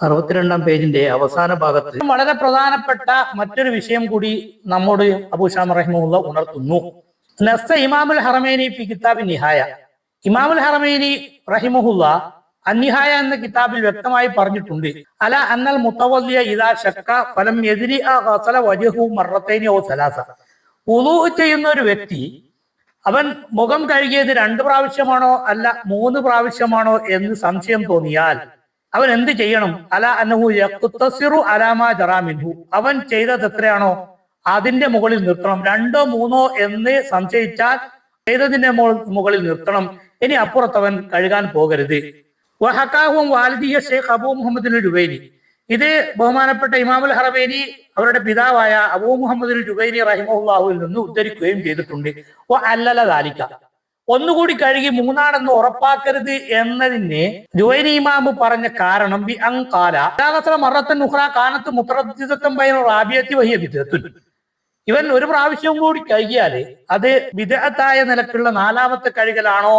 അറുപത്തിരണ്ടാം പേജിന്റെ അവസാന ഭാഗത്ത് വളരെ പ്രധാനപ്പെട്ട മറ്റൊരു വിഷയം കൂടി നമ്മോട് അബൂഷാം റഹിമുള്ള ഉണർത്തുന്നു. നസ ഇമാമുൽ ഹറമേനി ഫി കിതാബി നിഹായ. ഇമാമുൽ ഹറമേനി റഹിമുല്ല അന്നിഹായ എന്ന കിതാബിൽ വ്യക്തമായി പറഞ്ഞിട്ടുണ്ട്. അല അന്നൽ മുത്തവല്ലിയ ഇതാ ഷക്ക ഫലം എതിരി വജഹു മറത്തേനി ഓ സലാസ. ഉളു ചെയ്യുന്ന ഒരു വ്യക്തി അവൻ മുഖം കഴുകിയത് രണ്ട് പ്രാവശ്യമാണോ അല്ല മൂന്ന് പ്രാവശ്യമാണോ എന്ന് സംശയം തോന്നിയാൽ അവൻ എന്ത് ചെയ്യണം? അല അനഹു യഖ്തസിറു അലാമ ജറാമിൻഹു അവൻ ചെയ്തത് എത്രയാണോ? അതിന്റെ മുകളിൽ നിർത്തണം. രണ്ടോ മൂന്നോ എന്ന് സംശയിച്ചാൽ ചെയ്തതിന്റെ മുകളിൽ നിർത്തണം. ഇനി അപ്പുറത്തവൻ കഴുകാൻ പോകരുത്. വഹക്കാഹും വാലിദിയ ഷേഖ് അബൂ മുഹമ്മദ് രുബൈനി ഇത് ബഹുമാനപ്പെട്ട ഇമാമുൽ ഹറബേനി അവരുടെ പിതാവായ അബൂ മുഹമ്മദ് രുബൈനി റഹിമുല്ലാഹുവിൽ നിന്ന് ഉദ്ധരിക്കുകയും ചെയ്തിട്ടുണ്ട്. അല്ലല ദാലിക്ക ഒന്നുകൂടി കഴുകി മൂന്നാണെന്ന് ഉറപ്പാക്കരുത് എന്നതിന് ജുവൈനി പറഞ്ഞ കാരണം ബി അങ്കാല മറത്തൻ ഉഹ്റ കാനത്ത് മുത്തറദ്ദിതത്വം പൈന റാബിയത്തി വഹിയ വിദത്തുൻ ഇവൻ ഒരു പ്രാവശ്യം കൂടി കഴുകിയാൽ അത് വിദഗ്ധായ നിലക്കുള്ള നാലാമത്തെ കഴുകലാണോ?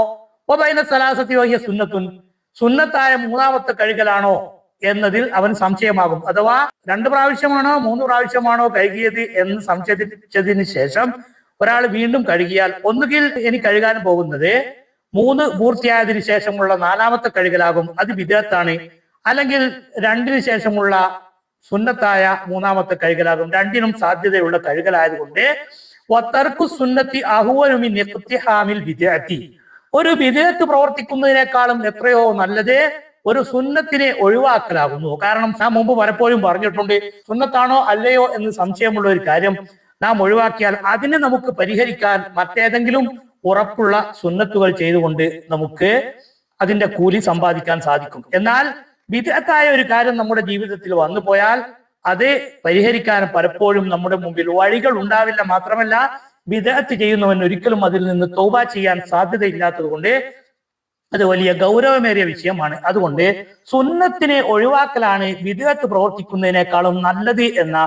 ഓ ബൈന സലാസത്തി വഹിയ സുന്നത്തുൻ. സുന്നത്തായ മൂന്നാമത്തെ കഴുകലാണോ എന്നതിൽ അവൻ സംശയമാകും. അഥവാ രണ്ട് പ്രാവശ്യമാണോ മൂന്ന് പ്രാവശ്യമാണോ കഴുകിയത് എന്ന് സംശയിച്ചതിന് ശേഷം ഒരാൾ വീണ്ടും കഴുകിയാൽ ഒന്നുകിൽ ഇനി കഴുകാൻ പോകുന്നത് മൂന്ന് പൂർത്തിയായതിനു ശേഷമുള്ള നാലാമത്തെ കഴുകലാകും. അത് വിദേഹത്താണ് അല്ലെങ്കിൽ രണ്ടിന് ശേഷമുള്ള സുന്നത്തായ മൂന്നാമത്തെ കഴുകലാകും. രണ്ടിനും സാധ്യതയുള്ള കഴുകലായതുകൊണ്ട് വത്തർക്കു സുന്നത്തി അഹുവനുമി നിഖ്തിഹാമിൽ വിദ്യാർത്ഥി. ഒരു വിദേഹത്ത് പ്രവർത്തിക്കുന്നതിനേക്കാളും എത്രയോ നല്ലത് ഒരു സുന്നത്തിനെ ഒഴിവാക്കലാകുന്നു. കാരണം ഞാൻ മുമ്പ് പലപ്പോഴും പറഞ്ഞിട്ടുണ്ട് സുന്നത്താണോ അല്ലയോ എന്ന് സംശയമുള്ള ഒരു കാര്യം. നാം ഒഴിവാക്കിയാൽ അതിനെ നമുക്ക് പരിഹരിക്കാൻ മറ്റേതെങ്കിലും ഉറപ്പുള്ള സുന്നത്തുകൾ ചെയ്തുകൊണ്ട് നമുക്ക് അതിന്റെ കൂലി സമ്പാദിക്കാൻ സാധിക്കും. എന്നാൽ വിദഗ്ധായ ഒരു കാര്യം നമ്മുടെ ജീവിതത്തിൽ വന്നു പോയാൽ അത് പരിഹരിക്കാൻ പലപ്പോഴും നമ്മുടെ മുമ്പിൽ വഴികൾ ഉണ്ടാവില്ല. മാത്രമല്ല വിദഗ്ധ ചെയ്യുന്നവൻ ഒരിക്കലും അതിൽ നിന്ന് തോബ ചെയ്യാൻ സാധ്യതയില്ലാത്തത് കൊണ്ട് അത് വലിയ ഗൗരവമേറിയ വിഷയമാണ്. അതുകൊണ്ട് സുന്നത്തിനെ ഒഴിവാക്കലാണ് വിദഗ്ധ പ്രവർത്തിക്കുന്നതിനേക്കാളും നല്ലത് എന്ന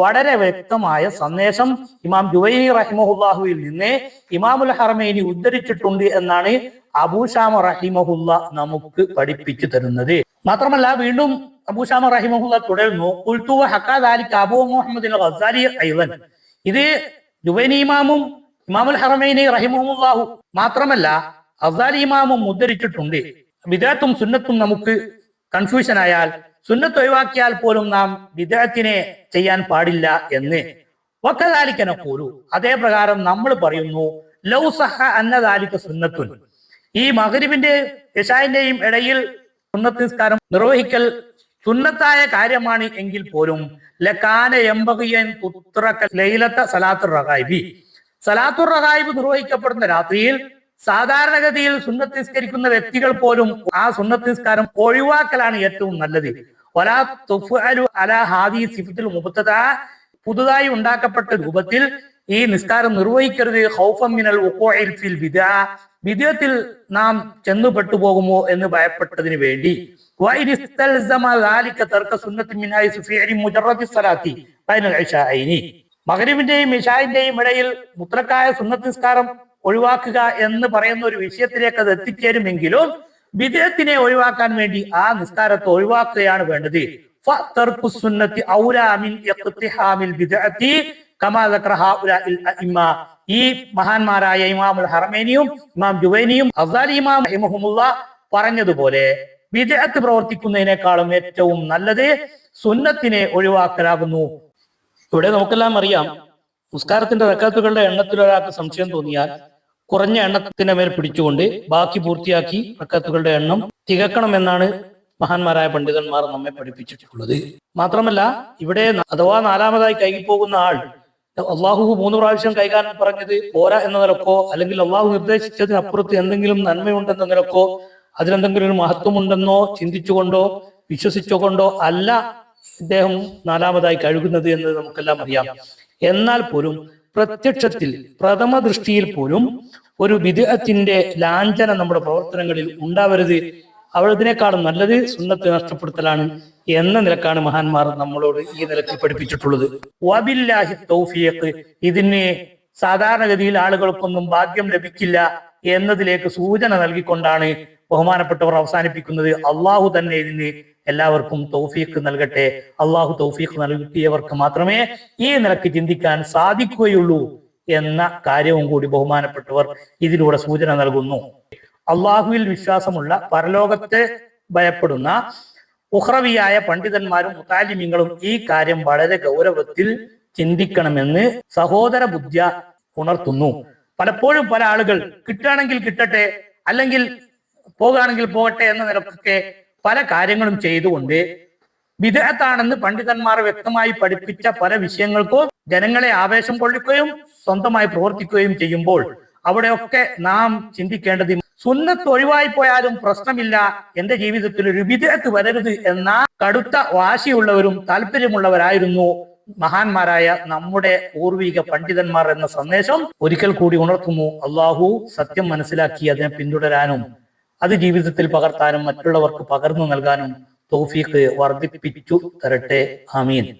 വളരെ വ്യക്തമായ സന്ദേശം ഇമാം ജുവൈ റഹിമഹുല്ലാഹുവിൽ നിന്ന് ഇമാമുൽ ഹർമേനി ഉദ്ധരിച്ചിട്ടുണ്ട് എന്നാണ് അബൂഷാമ റഹിമഹുല്ല നമുക്ക് പഠിപ്പിച്ചു തരുന്നത്. മാത്രമല്ല വീണ്ടും അബൂഷാമ റഹിമഹുല്ല തുടരുന്നു. ഉൽത്തുവ ഹക്കാദാലിക്ക് അബൂ മുഹമ്മദ് ഇത് ജുവൈനി ഇമാമും ഇമാമുൽ ഹറമൈനി റഹിമഹുല്ലാഹു മാത്രമല്ല അസാലി ഇമാമും ഉദ്ധരിച്ചിട്ടുണ്ട്. വിദേഹത്തും സുന്നത്തും നമുക്ക് കൺഫ്യൂഷൻ ആയാൽ സുന്നത്ത് ഒഴിവാക്കിയാൽ പോലും നാം വിദേഹത്തിനെ ചെയ്യാൻ പാടില്ല എന്ന്. ഒക്കതാലിക്കനെ പോലു അതേ പ്രകാരം നമ്മൾ പറയുന്നു ലൗ സഹ അന്നദാലിക്ക സുന്നത്തുൻ. ഈ മകരിബിന്റെ യശാന്റെയും ഇടയിൽ സുന്നത്ത് നിസ്കാരം നിർവഹിക്കൽ സുന്നത്തായ കാര്യമാണ് എങ്കിൽ പോലും ലക്കാന എമ്പകിയൻ പുത്രക്ക ലൈലത്ത സലാത്തുർ റഹായിബി സലാത്തുർ നിർവഹിക്കപ്പെടുന്ന രാത്രിയിൽ സാധാരണഗതിയിൽ സുന്നത്ത് നിസ്കരിക്കുന്ന വ്യക്തികൾ പോലും ആ സുന്നത്ത് നിസ്കാരം ഒഴിവാക്കലാണ് ഏറ്റവും നല്ലത്. ഒരാ തുഫു അല ഹാദി സിഫത്തിൽ മുബത്തത പുതുതായി ഉണ്ടാക്കപ്പെട്ട രൂപത്തിൽ ഈ നിസ്കാരം നിർവഹിക്കരുത്. ഹൗഫമിനൽ ഫിൽ വിദ വിദ്യത്തിൽ നാം ചെന്നു പെട്ടുപോകുമോ എന്ന് ഭയപ്പെട്ടതിന് വേണ്ടി. മകരിവിന്റെയും ഇഷായിന്റെയും ഇടയിൽ മുത്രക്കായ സുന്നത്തിസ്കാരം ഒഴിവാക്കുക എന്ന് പറയുന്ന ഒരു വിഷയത്തിലേക്ക് അത് എത്തിച്ചേരുമെങ്കിലും വിദേഹത്തിനെ ഒഴിവാക്കാൻ വേണ്ടി ആ നിസ്കാരത്തെ ഒഴിവാക്കുകയാണ് വേണ്ടത്. ഈ മഹാന്മാരായ ഇമാമുൽ ഹർമേനിയും ഇമാം ജുവൈനിയും അഫ്സാലി ഇമാം റഹിമഹുമുള്ള പറഞ്ഞതുപോലെ വിദേഹത്ത് പ്രവർത്തിക്കുന്നതിനേക്കാളും ഏറ്റവും നല്ലത് സുന്നത്തിനെ ഒഴിവാക്കലാകുന്നു. ഇവിടെ നമുക്കെല്ലാം അറിയാം നിസ്കാരത്തിന്റെ റക്കാത്തുകളുടെ എണ്ണത്തിൽ ഒരാൾക്ക് സംശയം തോന്നിയാൽ കുറഞ്ഞ എണ്ണത്തിന്റെ മേൽ പിടിച്ചുകൊണ്ട് ബാക്കി പൂർത്തിയാക്കി റക്കത്തുകളുടെ എണ്ണം തികക്കണമെന്നാണ് മഹാന്മാരായ പണ്ഡിതന്മാർ നമ്മെ പഠിപ്പിച്ചിട്ടുള്ളത്. മാത്രമല്ല ഇവിടെ അഥവാ നാലാമതായി കൈ പോകുന്ന ആൾ അള്ളാഹു മൂന്ന് പ്രാവശ്യം കൈകാൻ പറഞ്ഞത് പോരാ എന്ന നിലക്കോ അല്ലെങ്കിൽ അള്ളാഹു നിർദ്ദേശിച്ചതിനപ്പുറത്ത് എന്തെങ്കിലും നന്മയുണ്ടെന്ന നിലക്കോ അതിലെന്തെങ്കിലും ഒരു മഹത്വമുണ്ടെന്നോ ചിന്തിച്ചുകൊണ്ടോ വിശ്വസിച്ചുകൊണ്ടോ അല്ല ഇദ്ദേഹം നാലാമതായി കഴുകുന്നത് എന്ന് നമുക്കെല്ലാം അറിയാം. എന്നാൽ പോലും പ്രത്യക്ഷത്തിൽ പ്രഥമ ദൃഷ്ടിയിൽ പോലും ഒരു വിദേഹത്തിന്റെ ലാഞ്ചന നമ്മുടെ പ്രവർത്തനങ്ങളിൽ ഉണ്ടാവരുത്. അവളതിനേക്കാളും നല്ലത് സുന്നത്ത് നഷ്ടപ്പെടുത്തലാണ് എന്ന നിലക്കാണ് മഹാന്മാർ നമ്മളോട് ഈ നിലയ്ക്ക് പഠിപ്പിച്ചിട്ടുള്ളത്. വബില്ലാഹി തൗഫീഖ്. ഇതിന് സാധാരണഗതിയിൽ ആളുകൾക്കൊന്നും ഭാഗ്യം ലഭിക്കില്ല. എന്നതിലേക്ക് സൂചന നൽകിക്കൊണ്ടാണ് ബഹുമാനപ്പെട്ടവർ അവസാനിപ്പിക്കുന്നത്. അള്ളാഹു തന്നെ ഇതിന് എല്ലാവർക്കും തൗഫീഖ് നൽകട്ടെ. അള്ളാഹു തൗഫീഖ് നൽകിയവർക്ക് മാത്രമേ ഈ നിലയ്ക്ക് ചിന്തിക്കാൻ സാധിക്കുകയുള്ളൂ എന്ന കാര്യവും കൂടി ബഹുമാനപ്പെട്ടവർ ഇതിലൂടെ സൂചന നൽകുന്നു. അള്ളാഹുവിൽ വിശ്വാസമുള്ള പരലോകത്തെ ഭയപ്പെടുന്ന ഉഹ്റവിയായ പണ്ഡിതന്മാരും മുത്താലിമ്യങ്ങളും ഈ കാര്യം വളരെ ഗൗരവത്തിൽ ചിന്തിക്കണമെന്ന് സഹോദര ബുദ്ധ്യ ഉണർത്തുന്നു. പലപ്പോഴും പല ആളുകൾ കിട്ടുകയാണെങ്കിൽ കിട്ടട്ടെ അല്ലെങ്കിൽ പോകുകയാണെങ്കിൽ പോകട്ടെ എന്ന നിലക്കൊക്കെ പല കാര്യങ്ങളും ചെയ്തുകൊണ്ട് വിദേഹത്താണെന്ന് പണ്ഡിതന്മാർ വ്യക്തമായി പഠിപ്പിച്ച പല വിഷയങ്ങൾക്കും ജനങ്ങളെ ആവേശം കൊള്ളിക്കുകയും സ്വന്തമായി പ്രവർത്തിക്കുകയും ചെയ്യുമ്പോൾ അവിടെയൊക്കെ നാം ചിന്തിക്കേണ്ടത് സുന്നത്ത് ഒഴിവായി പോയാലും പ്രശ്നമില്ല എന്റെ ജീവിതത്തിൽ ഒരു വിദേഹത്ത് വരരുത് എന്ന കടുത്ത വാശിയുള്ളവരും താല്പര്യമുള്ളവരായിരുന്നു. മഹാന്മാരായ നമ്മുടെ പൂർവിക പണ്ഡിതന്മാർ എന്ന സന്ദേശം ഒരിക്കൽ കൂടി ഉണർത്തുന്നു. അള്ളാഹു സത്യം മനസ്സിലാക്കി അതിനെ പിന്തുടരാനും അത് ജീവിതത്തിൽ പകർത്താനും മറ്റുള്ളവർക്ക് പകർന്നു നൽകാനും തൗഫീഖ് വർദ്ധിപ്പിച്ചു തരട്ടെ. ആമീൻ.